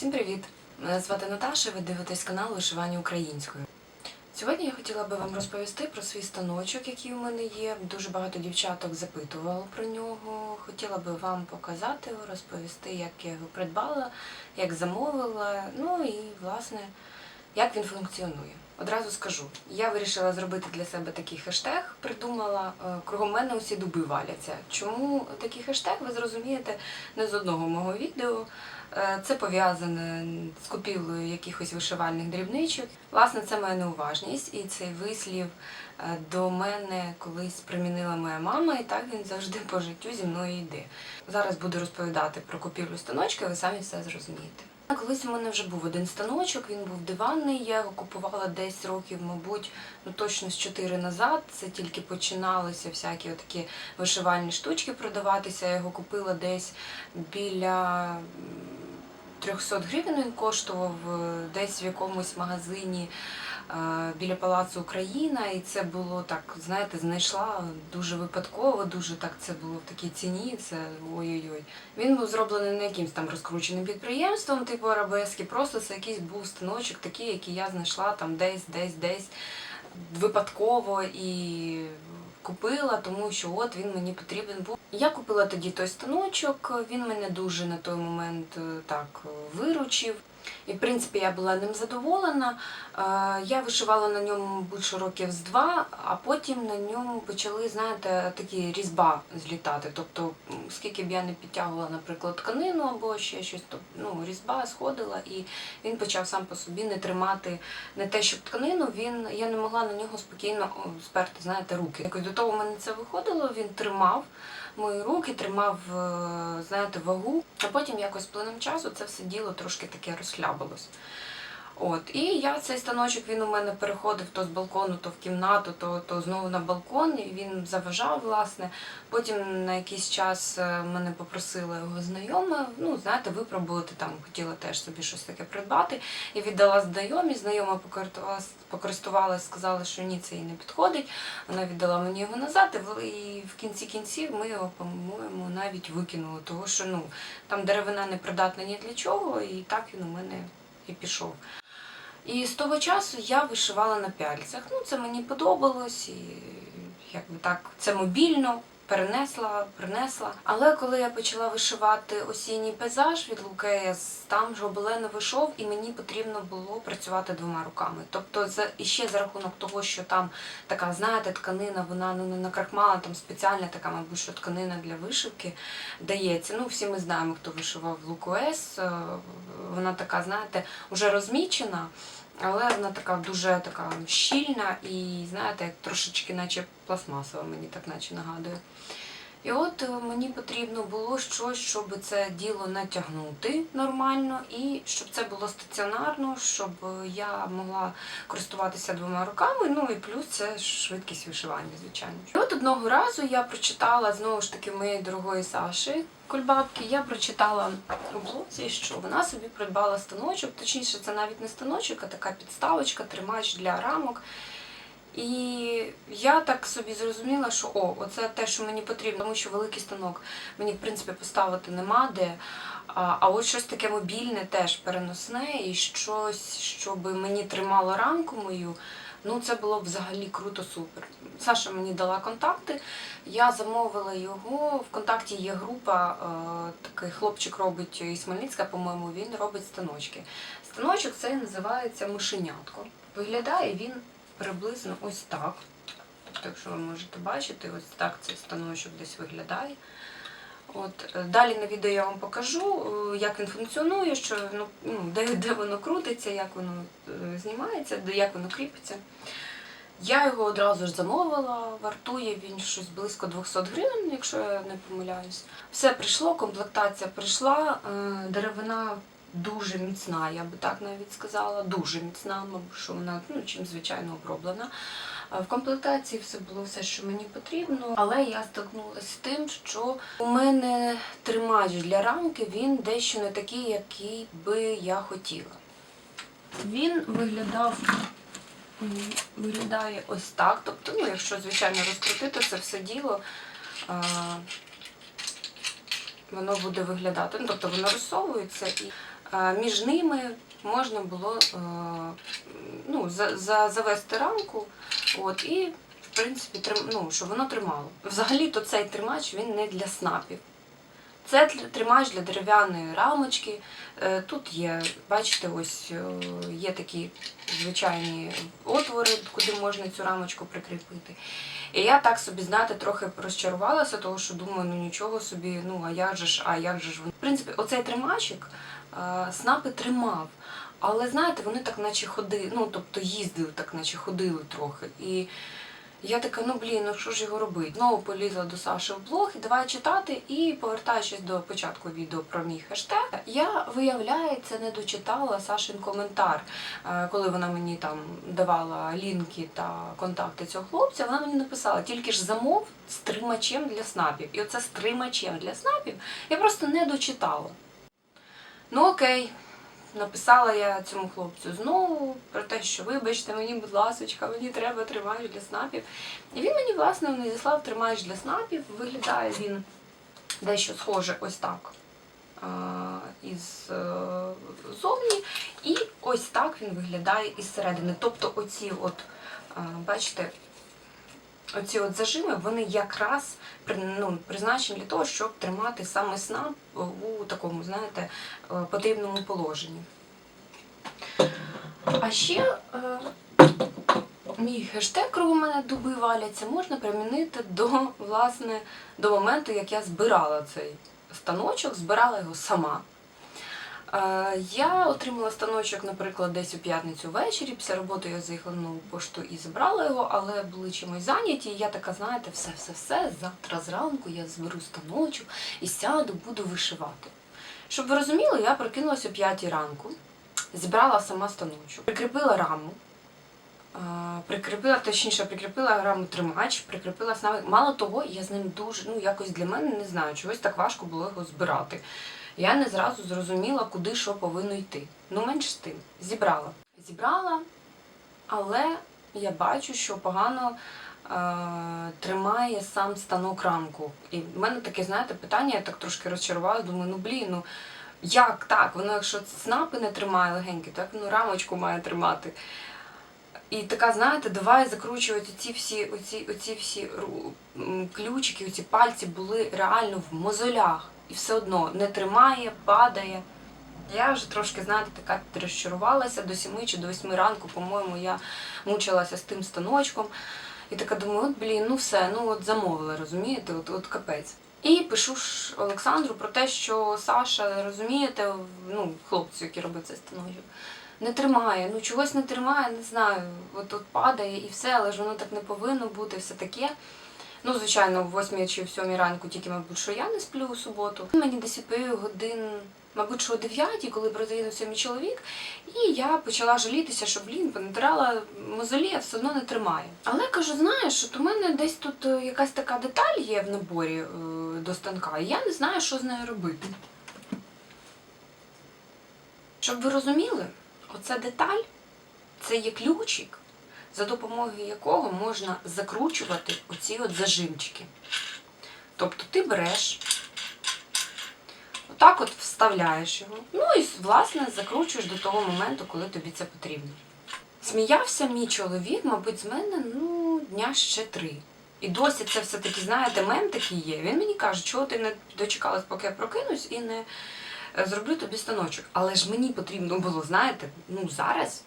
Всім привіт! Мене звати Наташа, ви дивитесь канал Вишивання українською. Сьогодні я хотіла би вам розповісти про свій станочок, який у мене є. Дуже багато дівчаток запитувало про нього. Хотіла би вам показати розповісти, як я його придбала, як замовила, ну і власне, як він функціонує. Одразу скажу, я вирішила зробити для себе такий хештег, придумала, е, кругом мене усі дуби валяться. Чому такий хештег, ви зрозумієте не з одного мого відео. Е, Це пов'язане з купівлею якихось вишивальних дрібничок. Власне, це моя неуважність, і цей вислів е, до мене колись примінила моя мама, і так він завжди по життю зі мною йде. Зараз буду розповідати про купівлю станочка, ви самі все зрозумієте. Колись у мене вже був один станочок, він був диванний. Я його купувала десь років, мабуть, ну точно з 4 назад. Це тільки починалися всякі такі вишивальні штучки продаватися. Я його купила десь біля м, 300 гривень. Він коштував е, десь в якомусь магазині біля Палацу Україна. І це було так, знаєте, знайшла дуже випадково, дуже так це було в такій ціні. Це ой-ой-ой. Він був зроблений не якимсь там розкрученим підприємством, типу арабески, просто це якийсь був станочок такий, який я знайшла там десь, десь, десь випадково і купила, тому що от він мені потрібен був. Я купила тоді той станочок, він мене дуже на той момент е, так е, виручив. І, в принципі, я була ним задоволена. Е, Я вишивала на ньому більше років з два, а потім на ньому почали, знаєте, такі різьба злітати. Тобто, скільки б я не підтягувала, наприклад, тканину або ще щось, то ну, різьба сходила, і він почав сам по собі не тримати не те, щоб тканину, він я не могла на нього спокійно сперти, знаєте, руки. Якось до того в мене це виходило, він тримав мої руки, тримав, е, знаєте, вагу, а потім якось плином часу це все діло трошки таке розхлябалось. От, і я цей станочок він у мене переходив то з балкону, то в кімнату, то, то знову на балкон, і він заважав, власне. Потім на якийсь час е, мене попросила його знайома, ну, знаєте, випробувати там, хотіла теж собі щось таке придбати. І віддала знайомі. Знайома покористувалась, сказала, що ні, це їй не підходить. Вона віддала мені його назад, і в кінці кінців ми його, по-моєму, навіть викинули, тому що ну, там деревина не придатна ні для чого, і так він у мене і пішов. І з того часу я вишивала на пяльцях. Ну, це мені подобалось, і якби так, це мобільно. Перенесла, принесла. Але коли я почала вишивати осінній пейзаж від Лукеєс, там ж гобелен вийшов, і мені потрібно було працювати двома руками. Тобто, за і ще за рахунок того, що там така, знаєте, тканина, вона ну не накрахмала, там спеціальна така, мабуть, що тканина для вишивки дається. Ну, всі ми знаємо, хто вишивав Лукоес. е, Вона така, знаєте, вже розмічена. Але вона така дуже така щільна і, знаєте, як трошечки наче пластмасова, мені так наче нагадує. І от е, мені потрібно було щось, щоб це діло натягнути нормально, і щоб це було стаціонарно, щоб е, я могла користуватися двома руками. Ну і плюс це швидкість вишивання, звичайно. І от одного разу я прочитала знову ж таки моєї дорогої Саші Кульбабки. Я прочитала у блозі, що вона собі придбала станочок, точніше, це навіть не станочок, а така підставочка, тримач для рамок. І я так собі зрозуміла, що о, оце те, що мені потрібно, тому що великий станок мені, в принципі, поставити нема де. А, а от щось таке мобільне, теж переносне, і щось, щоб мені тримало рамку мою. Ну, це було б взагалі круто, супер. Саша мені дала контакти, я замовила його. В контакті є група, е, такий хлопчик робить із Хмельницька, по-моєму, він робить станочки. Станочок цей називається мишенятко. Виглядає він приблизно ось так. Тобто, якщо ви можете бачити, ось так цей станочок десь виглядає. От, е, далі на відео я вам покажу, е, як він функціонує, що, ну, ну, де, де воно крутиться, як воно е, знімається, як воно кріпиться. Я його одразу ж замовила, вартує він щось близько 200 гривень, якщо я не помиляюсь. Все прийшло, комплектація прийшла, деревина дуже міцна, я би так навіть сказала, дуже міцна, що вона ну, чим звичайно оброблена. Е, В комплектації все було все, що мені потрібно, але я стикнулася з тим, що у мене тримач для рамки він дещо не такий, який би я хотіла. Він виглядав виглядає ось так. Тобто, ну, якщо, звичайно, розкрутити це все діло, а, воно буде виглядати. Ну, тобто воно розсовується і е, між ними можна було е, ну, за, за, завести рамку, от, і, в принципі, ну, щоб воно тримало. Взагалі-то цей тримач він не для снапів. Це тримач для дерев'яної рамочки. Е, Тут є, бачите, ось е, є такі звичайні отвори, куди можна цю рамочку прикріпити. І я так собі, знаєте, трохи розчарувалася, тому що думаю, ну нічого собі, ну а як же ж, а як же ж. В принципі, оцей тримачик снапи тримав. Але знаєте, вони так наче ходили, ну тобто їздили, так наче ходили трохи. І я така, ну блін, ну що ж його робити? Знову полізла до Саші в блог давай читати. І повертаючись до початку відео про мій хештег, я виявляється не дочитала Сашин коментар, Е, коли вона мені там давала лінки та контакти цього хлопця. Вона мені написала тільки ж замов з тримачем для снапів. І оце з тримачем для снапів я просто не дочитала. Ну окей. Написала я цьому хлопцю знову про те, що вибачте мені, будь ласочка, мені треба тримач для снапів. І він мені, власне, надіслав тримач для снапів. Виглядає він дещо схоже ось так. Із е, зовні, і ось так він виглядає із середини. Тобто, оці от, бачите, оці от зажими, вони якраз ну, призначені для того, щоб тримати саме снап у такому, знаєте, е, потрібному положенні. А ще е, мій хештег кругом мене дуби валяться можна примінити до, власне, до моменту, як я збирала цей станочок, збирала його сама. Я отримала станочок, наприклад, десь у п'ятницю ввечері. Після роботи я заїхала на пошту і забрала його, але були чимось зайняті. І я така, знаєте, все-все-все, завтра зранку я зберу станочок і сяду, буду вишивати. Щоб ви розуміли, я прокинулася о 5 ранку, зібрала сама станочок, прикріпила раму. Прикріпила, точніше, прикріпила раму тримач, прикріпила саме. Мало того, я з ним дуже, ну якось для мене не знаю, чогось так важко було його збирати. Я не зразу зрозуміла, куди що повинно йти. Ну, менш тим, зібрала. Зібрала, але я бачу, що погано е, тримає сам станок рамку. І в мене таке, знаєте, питання, я так трошки розчарувалася, думаю, ну блін, ну як так? Воно, якщо снапи не тримає легенькі, як воно рамочку має тримати. І така, знаєте, давай закручувати ці всі, оці, оці всі ключики, оці пальці були реально в мозолях. І все одно не тримає, падає. Я вже трошки, знаєте, така розчарувалася до 7 чи до 8 ранку, по-моєму, я мучилася з тим станочком. І така думаю, от блін, ну все, ну от замовила, розумієте, от, от капець. І пишу ж Олександру про те, що Саша, розумієте, ну, хлопцю, який робив цей станочок, не тримає, ну чогось не тримає, не знаю. От от падає і все, але ж воно так не повинно бути, все таке. Ну, звичайно, в 8 чи в 7 ранку, тільки, мабуть, що я не сплю у суботу. Мені відповів годин, мабуть, що о 9, коли призаїнувся мій чоловік, і я почала жалітися, що блін, понатирала мозолі, а все одно не тримає. Але кажу, знаєш, от у мене десь тут е, якась така деталь є в наборі е, до станка, і я не знаю, що з нею робити. Щоб ви розуміли, оця деталь це є ключик, за допомогою якого можна закручувати оці от зажимчики. Тобто ти береш, отак от вставляєш його, ну і власне закручуєш до того моменту, коли тобі це потрібно. Сміявся мій чоловік, мабуть, з мене ну, дня ще три. І досі це все-таки, знаєте, мем такий є. Він мені каже, чого ти не дочекалась, поки я прокинусь і не е, зроблю тобі станочок. Але ж мені потрібно було, знаєте, ну зараз.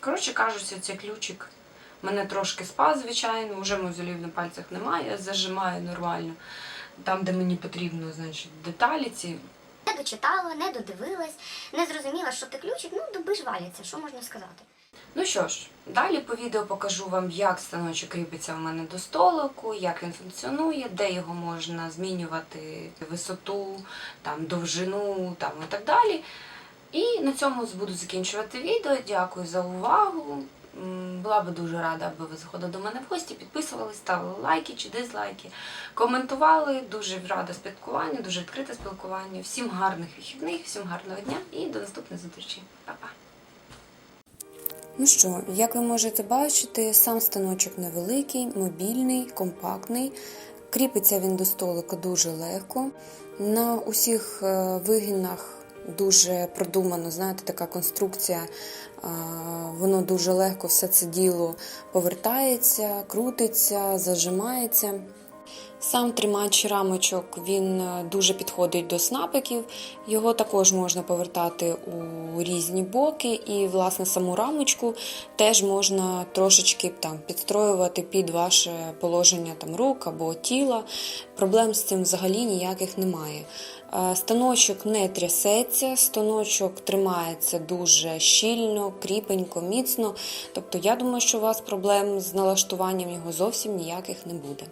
Коротше кажучи, цей ключик мене трошки спав, звичайно, вже мозолів на пальцях немає, я зажимаю нормально. Там, де мені потрібно, значить, деталі ці. Не дочитала, не додивилась, не зрозуміла, що ти ключик, ну дуби ж валяться, що можна сказати. Ну що ж, далі по відео покажу вам, як станочок кріпиться в мене до столику, як він функціонує, де його можна змінювати висоту, там, довжину там, і так далі. І на цьому буду закінчувати відео. Дякую за увагу. Була би дуже рада, аби ви заходили до мене в гості, підписувались, ставили лайки чи дизлайки, коментували. Дуже рада спілкуванню, дуже відкрите спілкування. Всім гарних вихідних, всім гарного дня і до наступної зустрічі. Па-па! Ну що, як ви можете бачити, сам станочок невеликий, мобільний, компактний. Кріпиться він до столика дуже легко. На усіх е, вигинах дуже продумано, знаєте, така конструкція. Воно дуже легко все це діло повертається, крутиться, зажимається. Сам тримач рамочок він е, дуже підходить до снапиків. Його також можна повертати у різні боки, і власне саму рамочку теж можна трошечки там підстроювати під ваше положення там рук або тіла. Проблем з цим взагалі ніяких немає. Е, Станочок не трясеться, станочок тримається дуже щільно, кріпенько, міцно. Тобто, я думаю, що у вас проблем з налаштуванням його зовсім ніяких не буде.